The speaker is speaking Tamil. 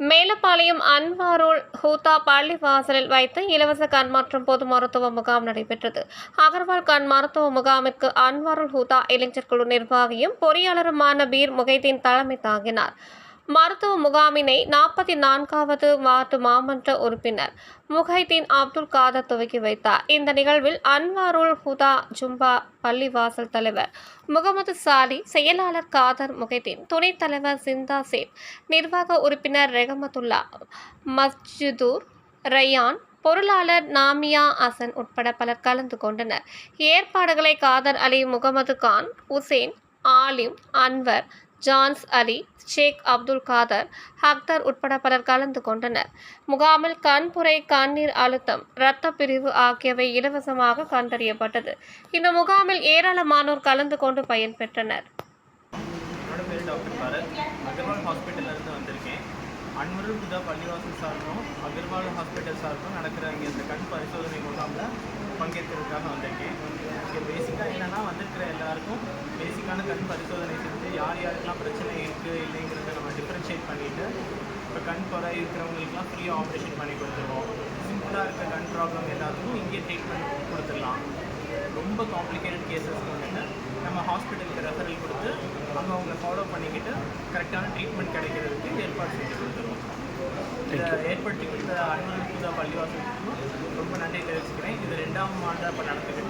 மேலப்பாளையம் அன்வாருல் ஹூதா பள்ளிவாசலில் வைத்து இலவச கண் மற்றும் பொது மருத்துவ முகாம் நடைபெற்றது. அகர்வால் கண் மருத்துவ முகாமிற்கு அன்வாருல் ஹூதா இளைஞர் குழு நிர்வாகியும் பொறியாளருமான பீர் முகைதீன் தலைமை தாங்கினார். மருத்துவ முகாமினை நாற்பத்தி நான்காவது வார்டு மாமன்ற உறுப்பினர் முகைதீன் அப்துல் காதர் துவக்கி வைத்தார். இந்த நிகழ்வில் அன்வாருல் ஹுதா ஜும்பா பள்ளிவாசல் தலைவர் முகமது சாலி செயலாளர் காதர் முகைதீன் துணைத் தலைவர் சிந்தா சேத் நிர்வாக உறுப்பினர் ரெகமத்துல்லா மஸ்ஜிதூர் ரயான் பொருளாளர் நாமியா அசன் உட்பட பலர் கலந்து கொண்டனர். ஏற்பாடுகளை காதர் அலி முகமது கான் உசேன் ஆலிம் அன்வர் ஜான்ஸ் அலி ஷேக் அப்துல் காதர் ஹக்தர் உட்பட பலர் கலந்து கொண்டனர். முகாமில் கண்புரை கண்ணீர் அழுத்தம் இரத்த பிரிவு ஆகியவை இலவசமாக கண்டறியப்பட்டது. இந்த முகாமில் ஏராளமானோர் கலந்து கொண்டு பயன்பெற்றனர் என்னோட புதா பள்ளிவாசல் சார்பும் அகர்வால் ஹாஸ்பிட்டல் சார்பும் நடக்கிற இங்கே இந்த கண் பரிசோதனை முகாமில் பங்கேற்கிறதுக்காக வந்திருக்கேன். இங்கே பேசிக்காக என்னென்னா வந்திருக்கிற எல்லாருக்கும் பேசிக்கான கண் பரிசோதனை செஞ்சு யார் யாருக்கெல்லாம் பிரச்சனை இருக்குது இல்லைங்கிறத நம்ம டிஃப்ரென்ஷியேட் பண்ணிவிட்டு இப்போ கண் குறை இருக்கிறவங்களுக்குலாம் ஃப்ரீயாக ஆப்ரேஷன் பண்ணி கொடுத்துருவோம். சிம்பிளாக இருக்க கண் ப்ராப்ளம் எல்லாத்துக்கும் இங்கே ட்ரீட்மெண்ட் கொடுத்துடலாம். ரொம்ப காம்ப்ளிகேட்டட் கேசஸ்க்கு வந்துட்டு நம்ம ஹாஸ்பிட்டலுக்கு ரெஃபரல் கொடுத்து அங்கே அவங்கள ஃபாலோ பண்ணிக்கிட்டு கரெக்டான ட்ரீட்மெண்ட் கிடைக்கிறதுக்கு ஏற்பாடு செஞ்சு கொடுத்துருவோம். இதை ஏற்படுத்தி கொடுத்த அன்பு புதா பள்ளிவாசலுக்கும் ரொம்ப நன்றி தெரிவிச்சுக்கிறேன். இது ரெண்டாம் ஆண்டு இப்போ நடந்துக்கிட்டு